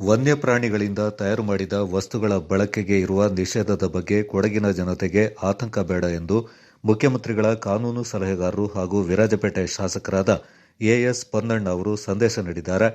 ವನ್ಯಪ್ರಾಣಿಗಳಿಂದ ತಯಾರು ಮಾಡಿದ ವಸ್ತುಗಳ ಬಳಕೆಗೆ ಇರುವ ನಿಷೇಧದ ಬಗ್ಗೆ ಕೊಡಗಿನ ಜನತೆಗೆ ಆತಂಕ ಬೇಡ ಎಂದು ಮುಖ್ಯಮಂತ್ರಿಗಳ ಕಾನೂನು ಸಲಹೆಗಾರರು ಹಾಗೂ ವಿರಾಜಪೇಟೆ ಶಾಸಕರಾದ ಎಎಸ್ ಪೊನ್ನಣ್ಣ ಅವರು ಸಂದೇಶ ನೀಡಿದ್ದಾರೆ.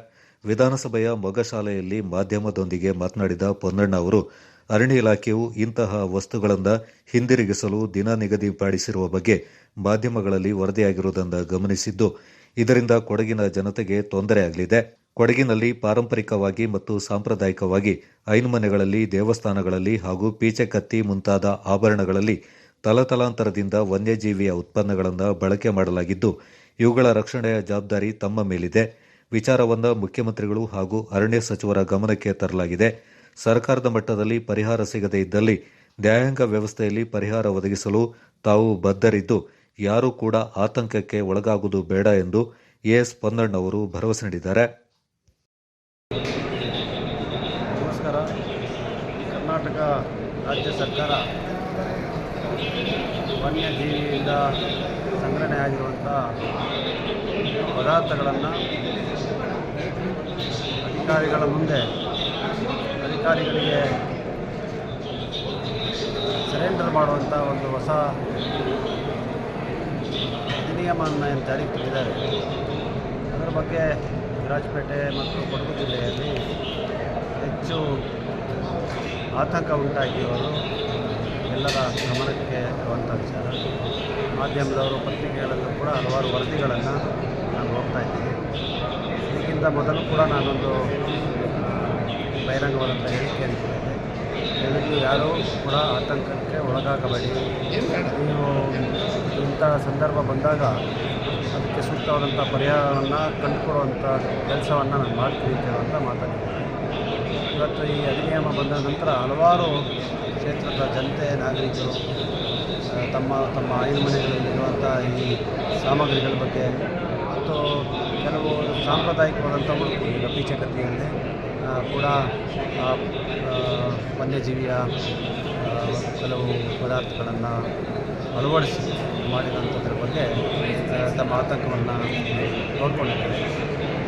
ವಿಧಾನಸಭೆಯ ಮೊಗಶಾಲೆಯಲ್ಲಿ ಮಾಧ್ಯಮದೊಂದಿಗೆ ಮಾತನಾಡಿದ ಪೊನ್ನಣ್ಣ ಅವರು, ಅರಣ್ಯ ಇಲಾಖೆಯು ಇಂತಹ ವಸ್ತುಗಳನ್ನು ಹಿಂದಿರುಗಿಸಲು ದಿನ ನಿಗದಿಪಡಿಸಿರುವ ಬಗ್ಗೆ ಮಾಧ್ಯಮಗಳಲ್ಲಿ ವರದಿಯಾಗಿರುವುದನ್ನು ಗಮನಿಸಿದ್ದು, ಇದರಿಂದ ಕೊಡಗಿನ ಜನತೆಗೆ ತೊಂದರೆಯಾಗಲಿದೆ ಕೊಡಗಿನಲ್ಲಿ ಪಾರಂಪರಿಕವಾಗಿ ಮತ್ತು ಸಾಂಪ್ರದಾಯಿಕವಾಗಿ ಐನುಮನೆಗಳಲ್ಲಿ ದೇವಸ್ಥಾನಗಳಲ್ಲಿ ಹಾಗೂ ಪೀಚೆಕತ್ತಿ ಮುಂತಾದ ಆಭರಣಗಳಲ್ಲಿ ತಲತಲಾಂತರದಿಂದ ವನ್ಯಜೀವಿಯ ಉತ್ಪನ್ನಗಳನ್ನು ಬಳಕೆ ಮಾಡಲಾಗಿದ್ದು, ಇವುಗಳ ರಕ್ಷಣೆಯ ಜವಾಬ್ದಾರಿ ತಮ್ಮ ಮೇಲಿದೆ. ವಿಚಾರವನ್ನು ಮುಖ್ಯಮಂತ್ರಿಗಳು ಹಾಗೂ ಅರಣ್ಯ ಸಚಿವರ ಗಮನಕ್ಕೆ ತರಲಾಗಿದೆ. ಸರ್ಕಾರದ ಮಟ್ಟದಲ್ಲಿ ಪರಿಹಾರ ಸಿಗದೇ ಇದ್ದಲ್ಲಿ ನ್ಯಾಯಾಂಗ ವ್ಯವಸ್ಥೆಯಲ್ಲಿ ಪರಿಹಾರ ಒದಗಿಸಲು ತಾವು ಬದ್ಧರಿದ್ದು, ಯಾರೂ ಕೂಡ ಆತಂಕಕ್ಕೆ ಒಳಗಾಗುವುದು ಬೇಡ ಎಂದು ಎಎಸ್ ಪೊನ್ನಣ್ಣವರು ಭರವಸೆ ನೀಡಿದ್ದಾರೆ. ರಾಜ್ಯ ಸರ್ಕಾರ ವನ್ಯಜೀವಿಯಿಂದ ಸಂಗ್ರಹಣೆ ಆಗಿರುವಂಥ ಪದಾರ್ಥಗಳನ್ನು ಅಧಿಕಾರಿಗಳ ಮುಂದೆ ಅಧಿಕಾರಿಗಳಿಗೆ ಸರೆಂಡರ್ ಮಾಡುವಂಥ ಒಂದು ಹೊಸ ಅಧಿನಿಯಮವನ್ನು ಏನು ಜಾರಿಗೆ ತಂದಿದ್ದಾರೆ. ಅದರ ಬಗ್ಗೆ ವಿರಾಜಪೇಟೆ ಮತ್ತು ಕೊಡಗು ಜಿಲ್ಲೆಯಲ್ಲಿ ಹೆಚ್ಚು ಆತಂಕ ಅವರು ಎಲ್ಲರ ಗಮನಕ್ಕೆ ಇರುವಂಥ ವಿಚಾರ. ಮಾಧ್ಯಮದವರು ಪತ್ರಿಕೆಗಳಲ್ಲೂ ಕೂಡ ಹಲವಾರು ವರದಿಗಳನ್ನು ನಾನು ಹೋಗ್ತಾ ಇದ್ದೀನಿ. ಇದಕ್ಕಿಂತ ಮೊದಲು ಕೂಡ ನಾನೊಂದು ಬಹಿರಂಗವಾದಂಥ ಹೇಳಿಕೆಯನ್ನು ಕೊಟ್ಟಿದ್ದೆ. ಎಲ್ಲರಿಗೂ ಯಾರೂ ಕೂಡ ಆತಂಕಕ್ಕೆ ಒಳಗಾಗಬೇಡಿ. ನೀವು ಇಂಥ ಸಂದರ್ಭ ಬಂದಾಗ ಅದಕ್ಕೆ ಸೂಕ್ತವಾದಂಥ ಪರಿಹಾರವನ್ನು ಕಂಡುಕೊಡುವಂಥ ಕೆಲಸವನ್ನು ನಾನು ಮಾಡ್ತೀನಿ ಅಂತ ಮಾತಾಡಿದ್ದೇನೆ ಇವತ್ತು ಈ ಅಧಿನಿಯಮ ಬಂದ ನಂತರ ಹಲವಾರು ಕ್ಷೇತ್ರದ ಜನತೆ, ನಾಗರಿಕರು ತಮ್ಮ ತಮ್ಮ ಐದು ಮನೆಗಳಲ್ಲಿರುವಂಥ ಈ ಸಾಮಗ್ರಿಗಳ ಬಗ್ಗೆ ಮತ್ತು ಕೆಲವು ಸಾಂಪ್ರದಾಯಿಕವಾದಂಥ ಉಡುಪು, ಈಗ ಕೂಡ ವನ್ಯಜೀವಿಯ ಕೆಲವು ಪದಾರ್ಥಗಳನ್ನು ಅಳವಡಿಸಿ ಮಾಡಿದಂಥದ್ರ ಬಗ್ಗೆ ತಮ್ಮ ಆತಂಕವನ್ನು ತೋಡ್ಕೊಂಡಿದ್ದಾರೆ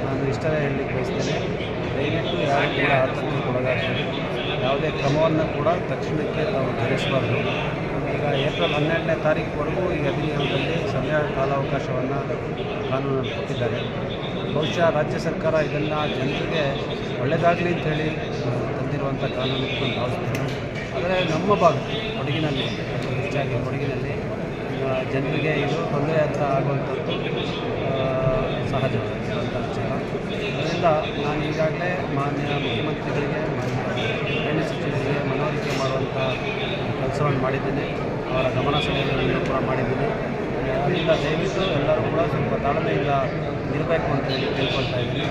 ನಾನು ಇಷ್ಟವೇ ಹೇಳಲಿಕ್ಕೆ ಬಯಸ್ತೇನೆ. ಯಾರು ಕೂಡ ಆತಂಕಕ್ಕೆ ಒಳಗಾಗಿ ಯಾವುದೇ ಕ್ರಮವನ್ನು ಕೂಡ ತಕ್ಷಣಕ್ಕೆ ನಾವು ಧರಿಸಬಾರ್ದು. ಈಗ ಏಪ್ರಿಲ್ ಹನ್ನೆರಡನೇ ತಾರೀಕುವರೆಗೂ ಈ ಅಧಿನಿಯಮದಲ್ಲಿ ಸಮಯ ಕಾಲಾವಕಾಶವನ್ನು ಕಾನೂನನ್ನು ಕೊಟ್ಟಿದ್ದಾರೆ. ಬಹುಶಃ ರಾಜ್ಯ ಸರ್ಕಾರ ಇದನ್ನು ಜನರಿಗೆ ಒಳ್ಳೆಯದಾಗಲಿ ಅಂತೇಳಿ ತಂದಿರುವಂಥ ಕಾನೂನು ಭಾವಿಸ್ತೇನೆ ಆದರೆ ನಮ್ಮ ಭಾಗ ಕೊಡಗಿನಲ್ಲಿ ಹೆಚ್ಚಾಗಿ ಕೊಡಗಿನಲ್ಲಿ ಜನರಿಗೆ ಇದು ತೊಂದರೆ ಅಂತ ಆಗುವಂಥದ್ದು ಆ, ಸಹಜವಾಗಿರುವಂಥ ನಾನು ಈಗಾಗಲೇ ಮಾನ್ಯ ಮುಖ್ಯಮಂತ್ರಿಗಳಿಗೆ, ಮಾನ್ಯ ಅರಣ್ಯ ಸಚಿವರಿಗೆ ಮನವರಿಕೆ ಮಾಡುವಂಥ ಕೆಲಸವನ್ನು ಮಾಡಿದ್ದೇನೆ. ಅವರ ಗಮನ ಸೆಳೆಯುವುದನ್ನು ಕೂಡ ಮಾಡಿದ್ದೀನಿ. ಅದರಿಂದ ದಯವಿಟ್ಟು ಎಲ್ಲರೂ ಕೂಡ ಸ್ವಲ್ಪ ತಾಳ್ಮೆಯಿಂದ ಇರಬೇಕು ಅಂತ ಹೇಳಿ ಕೇಳ್ಕೊಳ್ತಾ ಇದ್ದೀನಿ.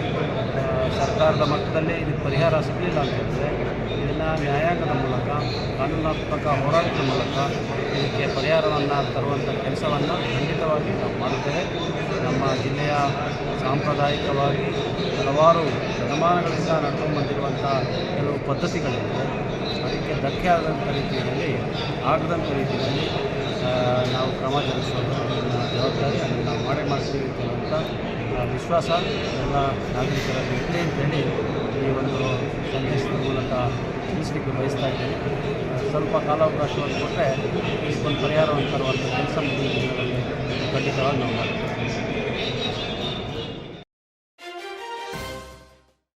ಸರ್ಕಾರದ ಮಟ್ಟದಲ್ಲಿ ಇದಕ್ಕೆ ಪರಿಹಾರ ಸಿಗಲಿಲ್ಲ ಅಂತ ಹೇಳಿದ್ರೆ ಇದನ್ನು ನ್ಯಾಯಾಂಗದ ಮೂಲಕ, ಕಾನೂನಾತ್ಮಕ ಹೋರಾಟದ ಮೂಲಕ ಇದಕ್ಕೆ ಪರಿಹಾರವನ್ನು ತರುವಂಥ ಕೆಲಸವನ್ನು ಖಂಡಿತವಾಗಿ ನಾವು ಮಾಡುತ್ತೇವೆ. ನಮ್ಮ ಜಿಲ್ಲೆಯ ಸಾಂಪ್ರದಾಯಿಕವಾಗಿ ಹಲವಾರು ಶತಮಾನಗಳಿಂದ ನಡ್ಕೊಂಡು ಬಂದಿರುವಂಥ ಕೆಲವು ಪದ್ಧತಿಗಳಿವೆ ಅದಕ್ಕೆ ಧಕ್ಕೆ ಆದಂಥ ರೀತಿಯಲ್ಲಿ ಆಗದಂಥ ರೀತಿಯಲ್ಲಿ ನಾವು ಕ್ರಮ ಜರುಗಿಸೋದು ಜವಾಬ್ದಾರಿ ಅದನ್ನು ನಾವು ಮಾಡೇ ಮಾಡಿಸ್ತೀವಿ ಅಂತ ವಿಶ್ವಾಸ ಎಲ್ಲ ನಾಗರಿಕರಲ್ಲಿ ಇರಲಿ ಅಂತೇಳಿ ಈ ಒಂದು ಸಂದೇಶದ ಮೂಲಕ ತಿಳಿಸಲಿಕ್ಕೆ ಬಯಸ್ತಾ ಇದ್ದೀನಿ. ಸ್ವಲ್ಪ ಕಾಲಾವಕಾಶವನ್ನು ಕೊಟ್ಟರೆ ಇದಕ್ಕೊಂದು ಪರಿಹಾರವನ್ನು ತರುವಂಥ ಕೆಲಸ ಮುಂದಿನ ದಿನಗಳಲ್ಲಿ ಖಂಡಿತವಾಗಿ ನಾವು ಮಾಡ್ತೀವಿ.